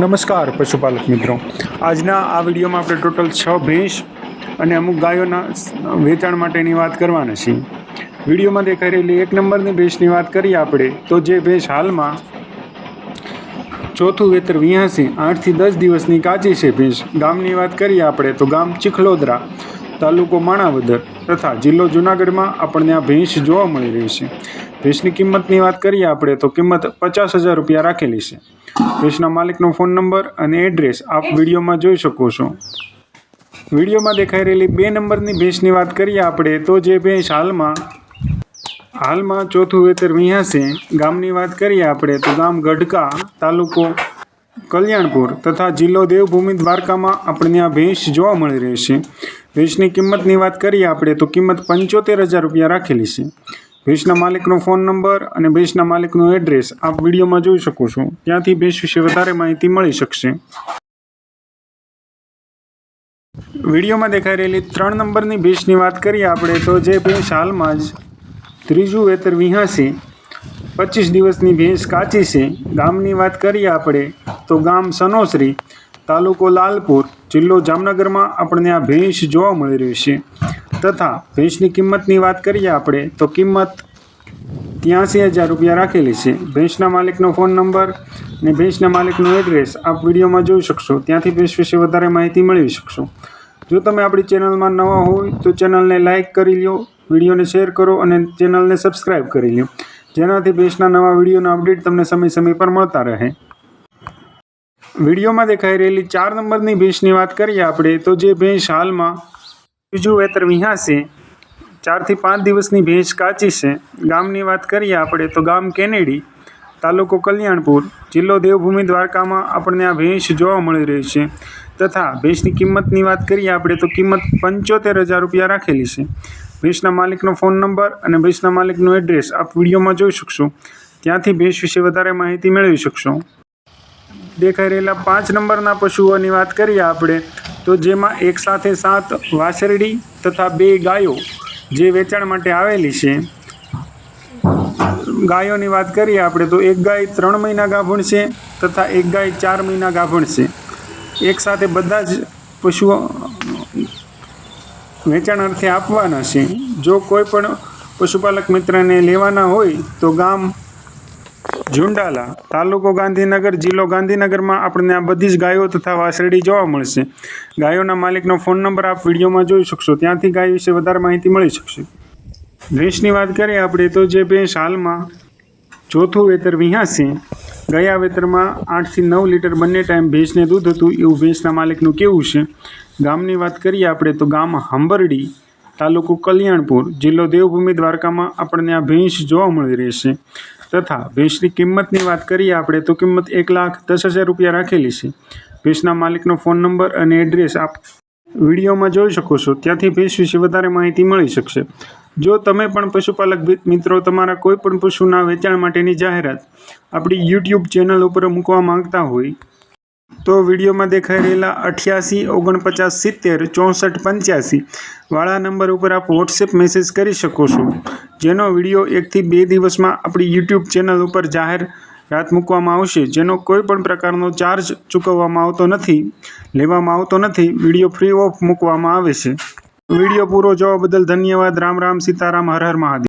નમસ્કાર, પશુપાલક મિત્રો. આજના આ વિડીયોમાં આપણે ટોટલ છ ભેંસ અને અમુક ગાયોના વેચાણ માટેની વાત કરવાના છીએ. વિડીયોમાં દેખાઈ રહેલી એક નંબરની ભેંસની વાત કરીએ આપણે, તો જે ભેંસ હાલમાં ચોથું વેતર વિયાસી, આઠથી દસ દિવસની કાચી છે ભેંસ. ગામની વાત કરીએ આપણે, તો ગામ ચીખલોદરા. તાલુકો માણાવદર તથા જિલ્લો જુનાગઢમાં આપણને આ ભેંસ જોવા મળી રહી છે. ભેંસની કિંમતની વાત કરીએ આપણે તો કિંમત પચાસ હજાર રૂપિયા રાખેલી છે. ભેંસના માલિકનો ફોન નંબર અને એડ્રેસ આપ વિડીયોમાં જોઈ શકો છો. વિડીયોમાં દેખાઈ રહેલી બે નંબરની ભેંસની વાત કરીએ આપણે તો જે ભેંસ હાલમાં હાલમાં ચોથું વેતર વિહાશે ગામની વાત કરીએ આપણે તો ગામ ગઢકા તાલુકો કલ્યાણપુર તથા જિલ્લો દેવભૂમિ દ્વારકામાં આપણને આ ભેંસ જોવા મળી રહી છે. ભેંસની કિંમતની વાત કરીએ આપણે, તો કિંમત પંચોતેર હજાર રૂપિયા રાખેલી છે. ભેંસના માલિકનો ફોન નંબર અને ભેંસના માલિકનું એડ્રેસ આપ વિડીયોમાં જોઈ શકો છો. ત્યાંથી ભેંસ વિશે વધારે માહિતી મળી શકશે. વિડીયોમાં દેખાઈ રહેલી ત્રણ નંબરની ભેંસની વાત કરીએ આપણે, તો જે ભેંસ હાલમાં જ ત્રીજું વેતર વિહાસી પચીસ દિવસની ભેંસ કાચી છે. ગામની વાત કરીએ આપણે, તો ગામ સનોસરી. તાલુકો લાલપુર, જિલ્લો જામનગરમાં આપણને આ ભેંસ જોવા મળી રહી છે. તથા ભેંસની કિંમતની વાત કરીએ આપણે, તો કિંમત ત્યાંસી હજાર રૂપિયા રાખેલી છે. ભેંસના માલિકનો ફોન નંબર અને ભેંસના માલિકનું એડ્રેસ આપ વિડીયોમાં જોઈ શકશો. ત્યાંથી ભેંસ વિશે વધારે માહિતી મેળવી શકશો. જો તમે આપણી ચેનલમાં નવા હોય, તો ચેનલને લાઇક કરી લો વિડીયોને શેર કરો અને ચેનલને સબસ્ક્રાઈબ કરી લો જેનાથી ભેંસના નવા વિડીયોના અપડેટ તમને સમય સમય પર મળતા રહે. વિડીયોમાં દેખાઈ રહેલી ચાર નંબરની ભેંસની વાત કરીએ આપણે, તો જે ભેંસ હાલમાં બીજું વેતર વિહાશે ચારથી પાંચ દિવસની ભેંસ કાચી છે. ગામની વાત કરીએ આપણે, તો ગામ કેનેડી, તાલુકો કલ્યાણપુર, જિલ્લો દેવભૂમિ દ્વારકામાં આપણને આ ભેંસ જોવા મળી રહી છે. તથા ભેંસની કિંમતની વાત કરીએ આપણે, તો કિંમત પંચોતેર હજાર રૂપિયા રાખેલી છે. ભેંસના માલિકનો ફોન નંબર અને ભેંસના માલિકનું એડ્રેસ આપ વિડીયોમાં જોઈ શકશો. ત્યાંથી ભેંસ વિશે વધારે માહિતી મેળવી શકશો. દેખાઈ રહેલા પાંચ નંબરના પશુઓની વાત કરીએ આપણે, તો જેમાં એક સાથે સાત વાછરડી તથા બે ગાયો જે વેચાણ માટે આવેલી છે. ગાયોની વાત કરીએ આપણે, તો એક ગાય ત્રણ મહિના ગાભણ છે તથા એક ગાય ચાર મહિના ગાભણ છે. એક સાથે બધા જ પશુઓ વેચાણ અર્થે આપવાના છે. જો કોઈ પણ પશુપાલક મિત્રને લેવાના હોય તો ગામ ઝુંડાલા તાલુકો ગાંધીનગર, જિલ્લો ગાંધીનગરમાં આપણને આ બધી જ ગાયો તથા વાસરડી જોવા મળશે. ગાયોના માલિકનો ફોન નંબર આપ વિડીયોમાં જોઈ શકશો. ત્યાંથી ગાય વિશે વધારે માહિતી મળી શકશે. ભેંસની વાત કરીએ આપણે તો જે ભેંસ હાલમાં ચોથું વેતર વિહાશે. ગયા વેતરમાં આઠથી નવ લીટર બંને ટાઈમ ભેંસને દૂધ હતું. એવું ભેંસના માલિકનું કેવું છે? ગામની વાત કરીએ આપણે તો ગામ હંબરડી તાલુકો કલ્યાણપુર, જિલ્લો દેવભૂમિ દ્વારકામાં આપણને આ ભેંસ જોવા મળી રહેશે. તથા ભેંસની કિંમતની વાત કરીએ આપણે, તો કિંમત એક લાખ દસ હજાર રૂપિયા રાખેલી છે. ભેંસના માલિકનો ફોન નંબર અને એડ્રેસ આપ વિડીયોમાં જોઈ શકો છો. ત્યાંથી ભેંસ વિશે વધારે માહિતી મળી શકશે. જો તમે પણ પશુપાલક મિત્રો, તમારા કોઈ પણ પશુના વેચાણ માટેની જાહેરાત આપણી યુટ્યુબ ચેનલ ઉપર મૂકવા માંગતા હોય તો વિડીયોમાં દેખાઈ રહેલા અઠ્યાસી, ઓગણપચાસ, સિત્તેર, ચોસઠ, પંચ્યાસી વાળા નંબર ઉપર આપ વોટ્સએપ મેસેજ કરી શકો છો. જેનો વીડિયો એકથી બે દિવસમાં આપણી યુટ્યુબ ચેનલ ઉપર જાહેર રાત મૂકવામાં આવશે. જેનો કોઈ પણ પ્રકારનો ચાર્જ ચૂકવવામાં આવતો નથી, લેવામાં આવતો નથી, વીડિયો ફ્રી ઓફ મૂકવામાં આવે છે. વીડિયો પૂરો જોવા બદલ ધન્યવાદ. રામ રામ, સીતારામ, હર હર મહાદેવ.